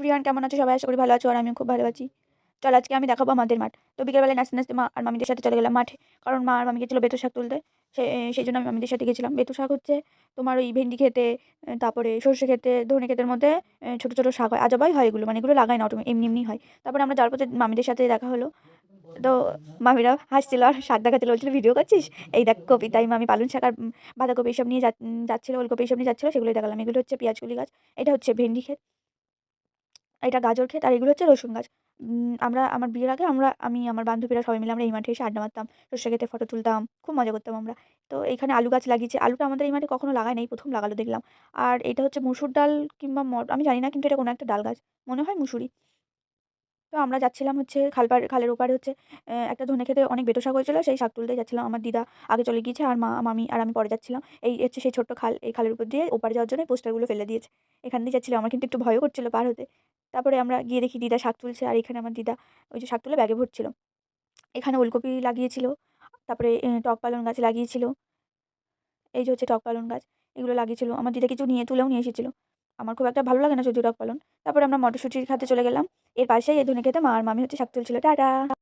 Everyone কেমন আছো? সবাই আশা করি ভালো আছো আর আমিও খুব ভালো আছি। চল, আজকে আমি দেখাবো আমাদের মাঠ। তো বিকেলবেলায় নাচতে নাচতে মা আর মামিদের সাথে চলে গেলাম মাঠে। কারণ মা আর মামি গেছিল বেতু শাক তুলতে। সে, সেই জন্য আমি মামিদের সাথে গেছিলাম। বেতু শাক হচ্ছে তোমার ওই ভেন্ডি খেতে তারপরে সর্ষে খেতে, ধনে ক্ষেতের মধ্যে ছোটো ছোটো শাক হয়। আজবাই হয় এগুলো। মানে এগুলো লাগাই না, অটোমে এমনি এমনি হয়। তারপরে আমরা যাওয়ার পথে মামিদের সাথে দেখা হলো। তো মামিরা হাসছিল আর শাক দেখাচ্ছিল বলছিল, ভিডিও করছিস? এই দেখ কপি, তাই মামি পালং শাক আর বাঁধাকপি এসব নিয়ে যাচ্ছিল, ওলকপি এসব নিয়ে যাচ্ছিল, সেগুলোই দেখালাম। এগুলো হচ্ছে পেঁয়াজকলি গাছ। এটা হচ্ছে ভেন্ডি ক্ষেত। এটা গাজর ক্ষেত আর এগুলো হচ্ছে রসুন গাছ। আমরা, আমার বিয়ের আগে আমরা, আমি, আমার বান্ধবীরা সবাই মিলে আমরা এই মাঠে এসে আড্ডা মারতাম, সর্ষে খেতে ফটো তুলতাম, খুব মজা করতাম আমরা। তো এখানে আলু গাছ লাগিয়েছে, আলুটা আমাদের এই মাঠে কখনো লাগায় নাই, প্রথম লাগালো দেখলাম। আর এটা হচ্ছে মুসুর ডাল কিংবা মট, আমি জানি না কিন্তু এটা কোনো একটা ডাল গাছ, মনে হয় মুসুরি। তো আমরা যাচ্ছিলাম হচ্ছে খালপার খালের ওপারে হচ্ছে একটা ধনে খেতে অনেক বেতো শাক হয়েছিল সেই শাক তুলতে যাচ্ছিলাম, আমার দিদা আগে চলে গিয়েছে, আর মা, মামি আর আমি পরে যাচ্ছিলাম। এই হচ্ছে সেই ছোট্ট খাল, এই খালের উপর দিয়ে ওপারে যাওয়ার জন্য পোস্টারগুলো ফেলে দিয়েছে। এখান দিয়ে যাচ্ছিলাম, আমার কিন্তু একটু ভয়ও করছিল পার হতে। তারপরে আমরা গিয়ে দেখি দিদা শাক তুলছে। আর এখানে আমার দিদা ওই যে শাক তুলে ব্যাগে ভরছিল। এখানে ওলকপি লাগিয়েছিল, তারপরে টক পালন গাছ লাগিয়েছিল। এই যে হচ্ছে টক পালন গাছ, এগুলো লাগিয়েছিল। আমার দিদা কিছু নিয়ে, তুলেও নিয়ে এসেছিল। আমার খুব একটা ভালো লাগে না যদি টক পালন তারপরে আমরা মটরশুঁটির খাতে চলে গেলাম। এর পাশেই এই ধনে খেতে মা আর মামি হচ্ছে শাক তুলছিল। টাটা!